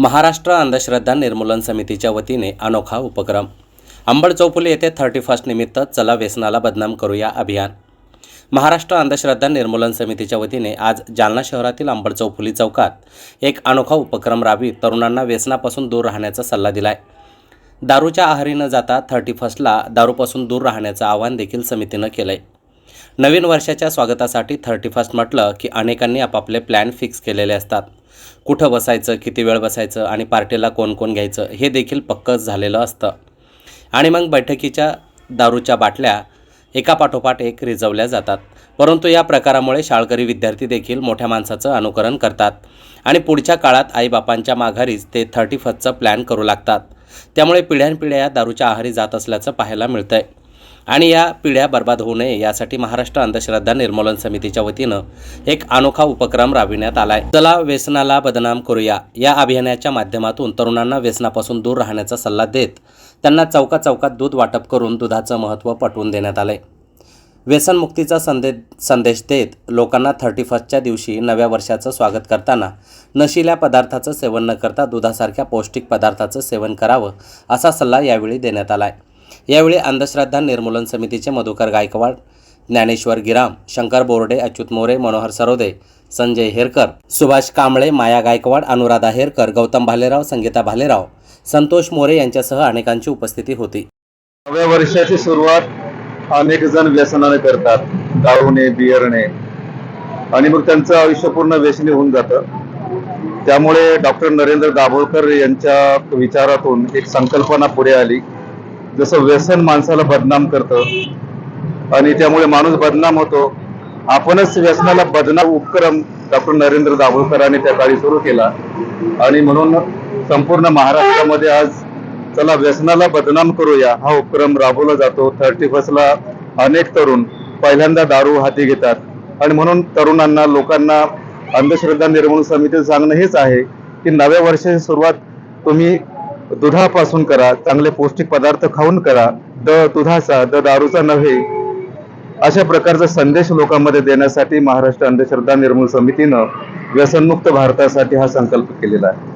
महाराष्ट्र अंधश्रद्धा निर्मूलन समितीच्या वतीने अनोखा उपक्रम. अंबड चौफुली येथे थर्टी फर्स्ट निमित्त चला व्यसनाला बदनाम करूया अभियान. महाराष्ट्र अंधश्रद्धा निर्मूलन समितीच्या वतीने आज जालना शहरातील अंबड चौफुली चौकात एक अनोखा उपक्रम राबवीत तरुणांना व्यसनापासून दूर राहण्याचा सल्ला दिलाय. दारूच्या आहारी न जाता थर्टी फर्स्टला दारूपासून दूर राहण्याचं आवाहन देखील समितीनं केलं आहे नवीन वर्षाच्या स्वागतासाठी थर्टी फर्स्ट म्हटलं की अनेकांनी आपापले प्लॅन फिक्स केलेले असतात. कुठं बसायचं किती वेळ बसायचं आणि पार्टीला कोण कोण घ्यायचं हे देखील पक्कंच झालेलं असतं. आणि मग बैठकीच्या दारूच्या बाटल्या एकापाठोपाठ एक रिजवल्या जातात. परंतु या प्रकारामुळे शाळकरी विद्यार्थी देखील मोठ्या माणसाचं अनुकरण करतात आणि पुढच्या काळात आईबापांच्या माघारीच ते थर्टी फर्स्टचा प्लॅन करू लागतात. त्यामुळे पिढ्यानपिढ्या या दारूच्या आहारी जात असल्याचं पाहायला मिळतं आहे आणि या पिढ्या बर्बाद होऊ नये यासाठी महाराष्ट्र अंधश्रद्धा निर्मूलन समितीच्या वतीनं एक अनोखा उपक्रम राबविण्यात आलाय. चला व्यसनाला बदनाम करूया. या अभियानाच्या माध्यमातून तरुणांना व्यसनापासून दूर राहण्याचा सल्ला देत त्यांना चौका चौकात दूध वाटप करून दुधाचं महत्त्व पटवून देण्यात आलंय. व्यसनमुक्तीचा संदे संदेश देत लोकांना थर्टी फर्स्टच्या दिवशी नव्या वर्षाचं स्वागत करताना नशिल्या पदार्थाचं सेवन न करता दुधासारख्या पौष्टिक पदार्थाचं सेवन करावं असा सल्ला यावेळी देण्यात आला आहे यावेळी अंधश्रद्धा निर्मूलन समितीचे मधुकर गायकवाड ज्ञानेश्वर गिराम शंकर बोर्डे अच्युत मोरे मनोहर सरोदे संजय हेरकर सुभाष कांबळे माया गायकवाड अनुराधा हेरकर गौतम भालेराव संगीता भालेराव संतोष मोरे यांच्यासह अनेकांची उपस्थिती होती. नव्या वर्षाची सुरुवात अनेक जण व्यसनाने करतात. दारूने बियरने आणि मग त्यांचं आयुष्य पूर्ण व्यसनी होऊन जातं. त्यामुळे डॉक्टर नरेंद्र दाभोळकर यांच्या विचारातून एक संकल्पना पुढे आली. जसं व्यसन माणसाला बदनाम करतं आणि त्यामुळे माणूस बदनाम होतो. आपणच व्यसनाला बदनाम उपक्रम डॉक्टर नरेंद्र दाभोळकरांनी त्या काळी सुरू केला. आणि म्हणून संपूर्ण महाराष्ट्रामध्ये आज चला व्यसनाला बदनाम करूया. हा उपक्रम राबवला जातो. थर्टी फर्स्टला अनेक तरुण पहिल्यांदा दारू हाती घेतात. आणि म्हणून तरुणांना लोकांना अंधश्रद्धा निर्मूलन समितीचं सांगणं हेच आहे की नव्या वर्षाची सुरुवात तुम्ही दुधापासून करा चांगले पौष्टिक पदार्थ खाऊन करा द दुधाचा द दारूचा नव्हे. अशा प्रकारचा संदेश लोकांमध्ये देण्यासाठी महाराष्ट्र अंधश्रद्धा निर्मूल समितीनं व्यसनमुक्त भारतासाठी हा संकल्प केलेला आहे.